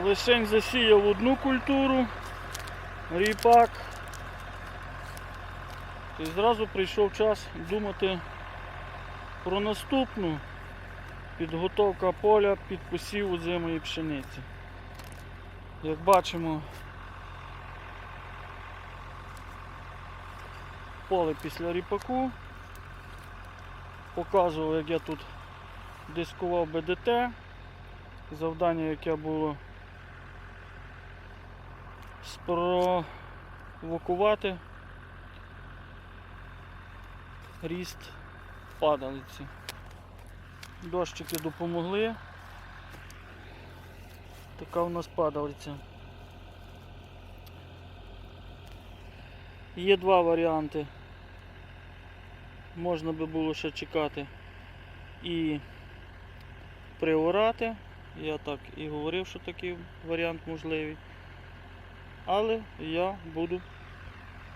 Лишень засіяв одну культуру, ріпак. І зразу прийшов час думати про наступну підготовка поля під посів озимої пшениці. Як бачимо, поле після ріпаку. Показував, як я тут дискував БДТ. Завдання, яке було спровокувати ріст падалиці. Дощики допомогли. Така у нас падалиця. Є два варіанти. Можна би було ще чекати і приорати. Я так і говорив, що такий варіант можливий. Але я буду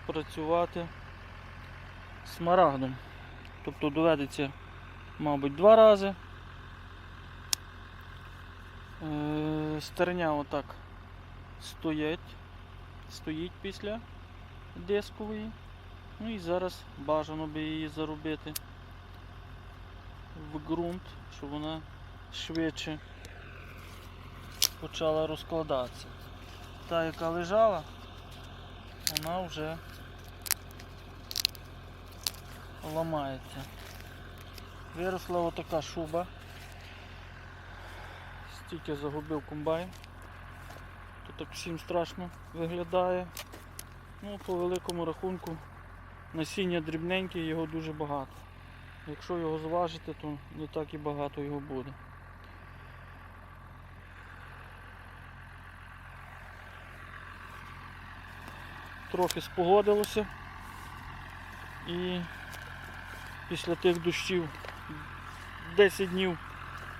працювати смарагдом. Тобто доведеться, мабуть, два рази. Е, Стерня отак стоять, стоїть після дискової. Ну і зараз бажано би її заробити в ґрунт, щоб вона швидше почала розкладатися. Та, яка лежала, вона вже ламається. Виросла отака шуба. Стільки загубив комбайн. То так всім страшно виглядає. Ну, по великому рахунку насіння дрібненьке, його дуже багато. Якщо його зважити, то не так і багато його буде. Трохи спогодилося і після тих дощів 10 днів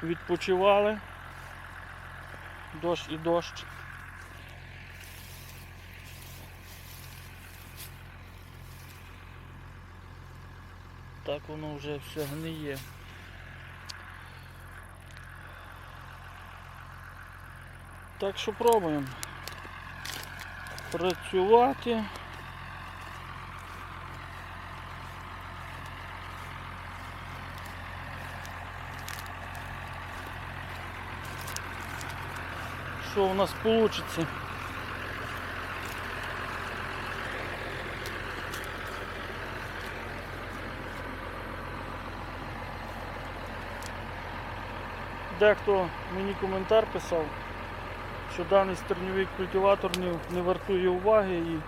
відпочивали. Дощ і дощ. Так воно вже все гниє. Так що пробуємо працювати. Що у нас вийде? Дехто мені коментар писав, що даний стерньовий культиватор не, не вартує уваги і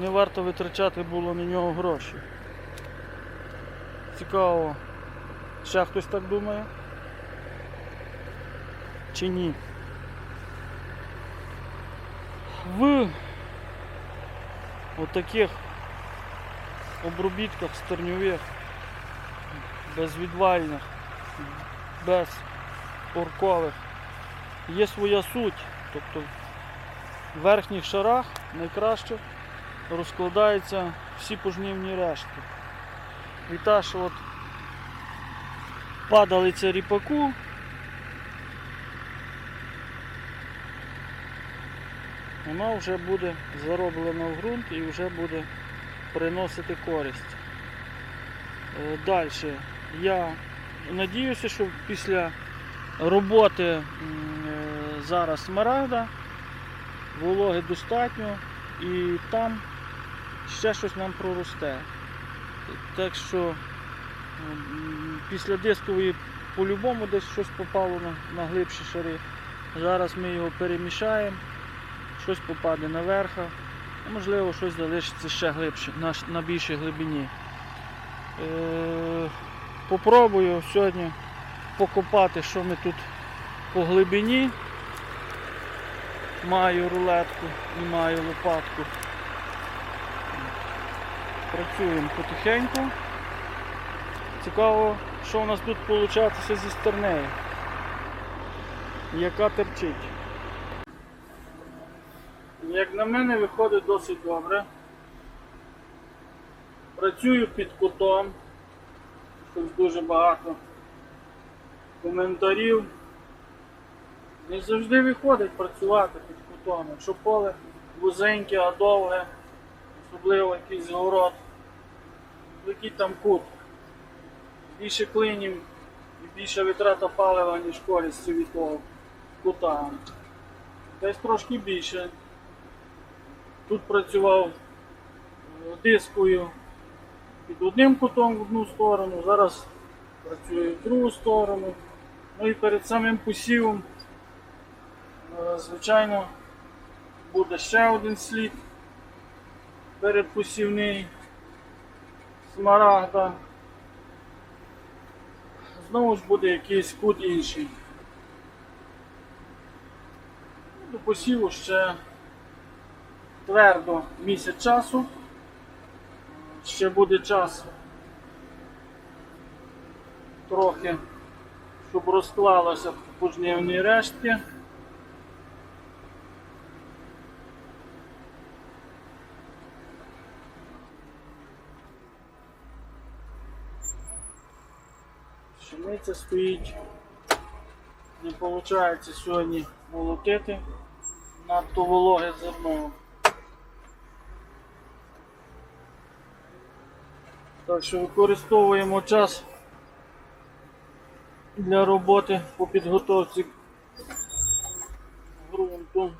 не варто витрачати було на нього гроші. Цікаво, ще хтось так думає? Чи ні? В отаких обробітках стерньових, безвідвальних, без оркових, є своя суть. Тобто в верхніх шарах найкраще розкладаються всі пожнівні рештки. І та, що от падалиця ріпаку, вона вже буде зароблена в ґрунт і вже буде приносити користь. Далі. Я надіюся, що після роботи е, зараз смарагда, вологи достатньо і там ще щось нам проросте. Так що після дискової по-любому десь щось попало на, на глибші шари. Зараз ми його перемішаємо, щось попаде наверх, а можливо щось залишиться ще глибше, на, на більшій глибині. Е, попробую сьогодні покопати, що ми тут по глибині. Маю рулетку і маю лопатку. Працюємо потихеньку. Цікаво, що у нас тут виходить зі стернею. Яка терчить. Як на мене, виходить досить добре. Працюю під кутом. Тут дуже багато коментарів Не завжди виходить працювати під кутом. Якщо поле вузеньке, а довге, особливо якийсь город, який там кут. Більше клинів і більше витрата палива, ніж користі від того кута. Десь трошки більше. Тут працював е, дискою під одним кутом в одну сторону, зараз працюю в другу сторону. Ну і перед самим посівом, звичайно, буде ще один слід передпосівний смарагда. Знову ж буде якийсь кут інший. До посіву ще твердо місяць часу. Ще буде час трохи, щоб розклалося пожнівні рештки. Пшениця стоїть. Не виходить сьогодні молотити надто вологе зерно. Так що використовуємо час для роботи по підготовці ґрунту.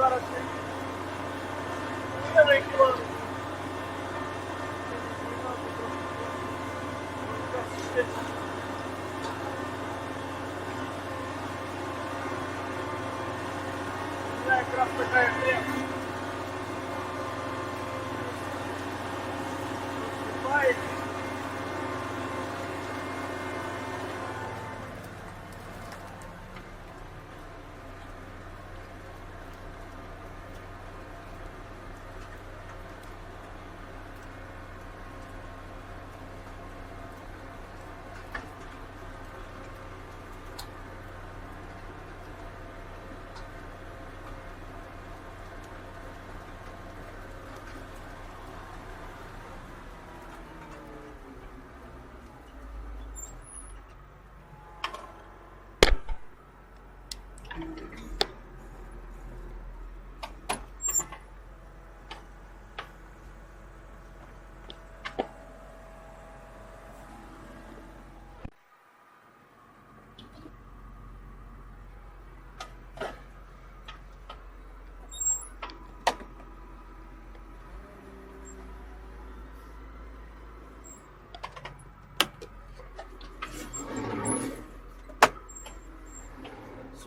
Зараз я на кіло. Я якраз така як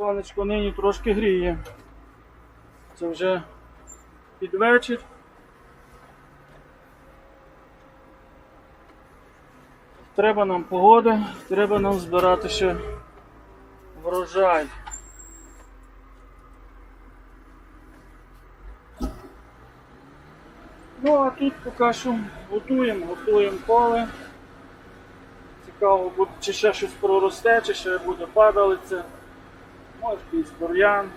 Сонечко нині трошки гріє. Це вже під вечір. Треба нам погода, треба нам збирати ще врожай. Ну а тут поки що готуємо, готуємо поле. Цікаво, чи ще щось проросте, чи ще буде падалиця. Може якийсь бур'ян.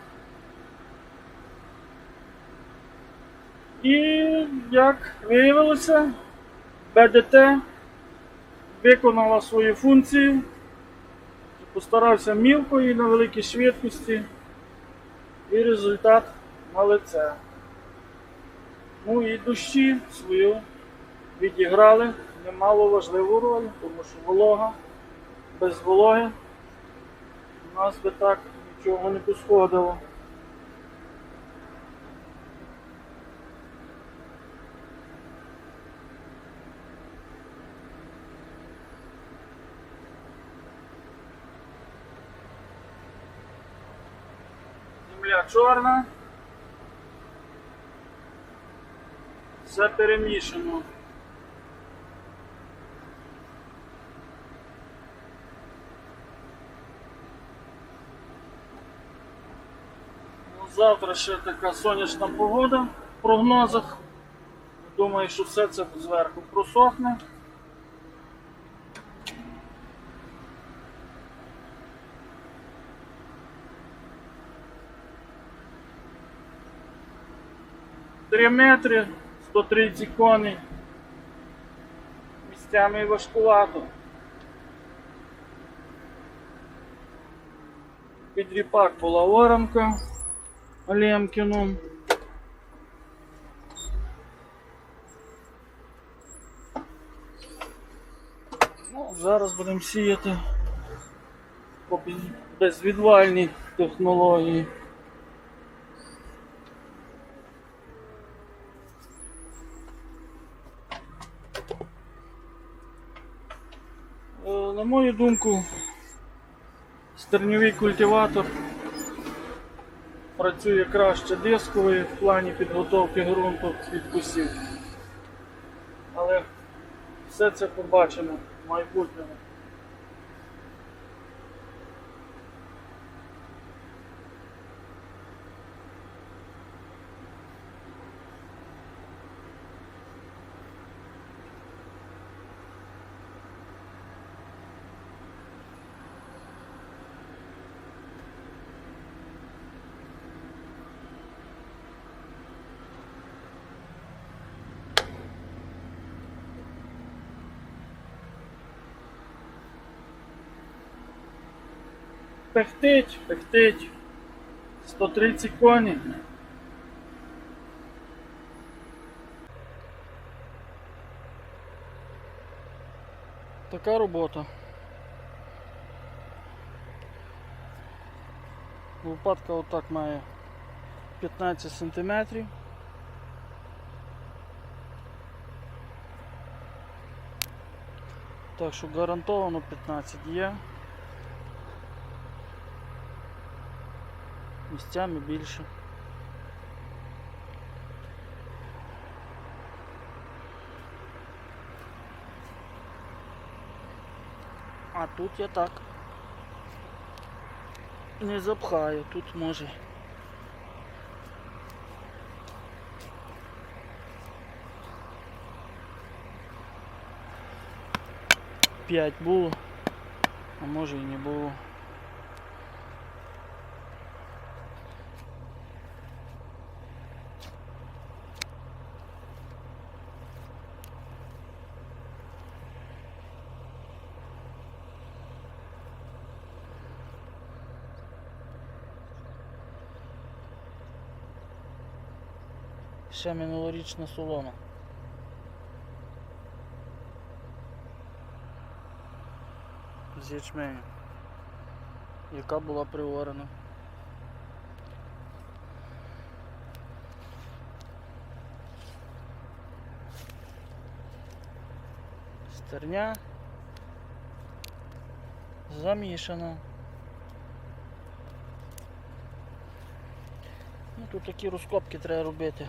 І як виявилося, БДТ виконала свою функцію. Постарався мілко і на великій швидкості. І результат на лице. Ну і дощі свою відіграли немало важливу роль, тому що волога, без вологи у нас би так нічого не пошкодило? Земля чорна. Все перемішано. Завтра ще така сонячна погода в прогнозах. Думаю, що все це зверху просохне. Три метри, 130 коней. Місцями важкувато. Під ріпак була оранка Лемкіну. Ну, зараз будемо сіяти по безвідвальній технології. Е, На мою думку, стерньовий культиватор працює краще дисковий в плані підготовки ґрунту від кусів. Але все це побачимо в майбутньому. Пехтить, пехтить. 130 коней. Така робота. Лопатка отак має 15 сантиметрів. Так що гарантовано 15 є. Місцями більше. А тут я так не запхаю, тут може. П'ять було, а може і не було. Ще минулорічна солома. З ячменю, яка була приорена. Стерня замішана. Ну, тут такі розкопки треба робити.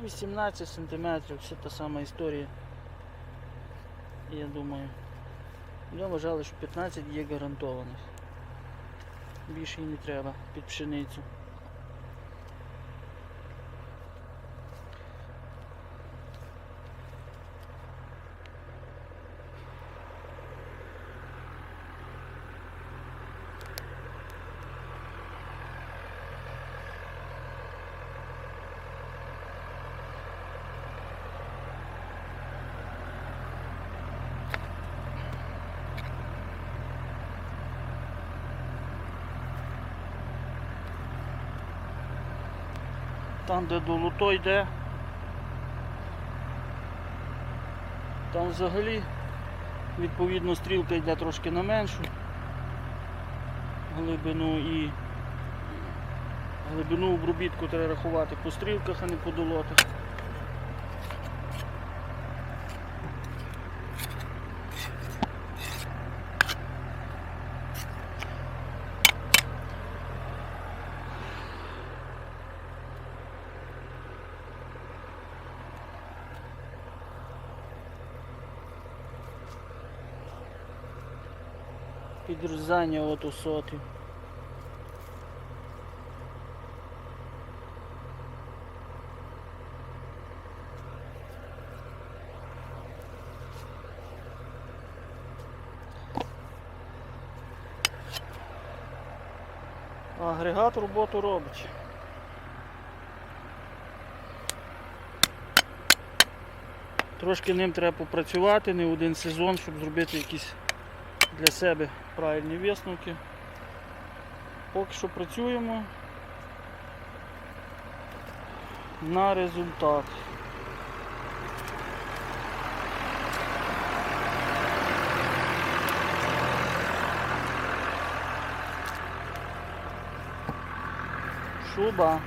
Ну, 18 сантиметрів, все та сама історія. Я думаю. Я вважали, що 15 є гарантованих. Більше і не треба під пшеницю. Там, де долото йде, там взагалі відповідно стрілка йде трошки на меншу глибину і глибину обробітку треба рахувати по стрілках, а не по долотах. Підрізання от у соті. Агрегат роботу робить. Трошки ним треба попрацювати, не один сезон, щоб зробити якісь для себе правильні висновки. Поки що працюємо на результат. Шуба.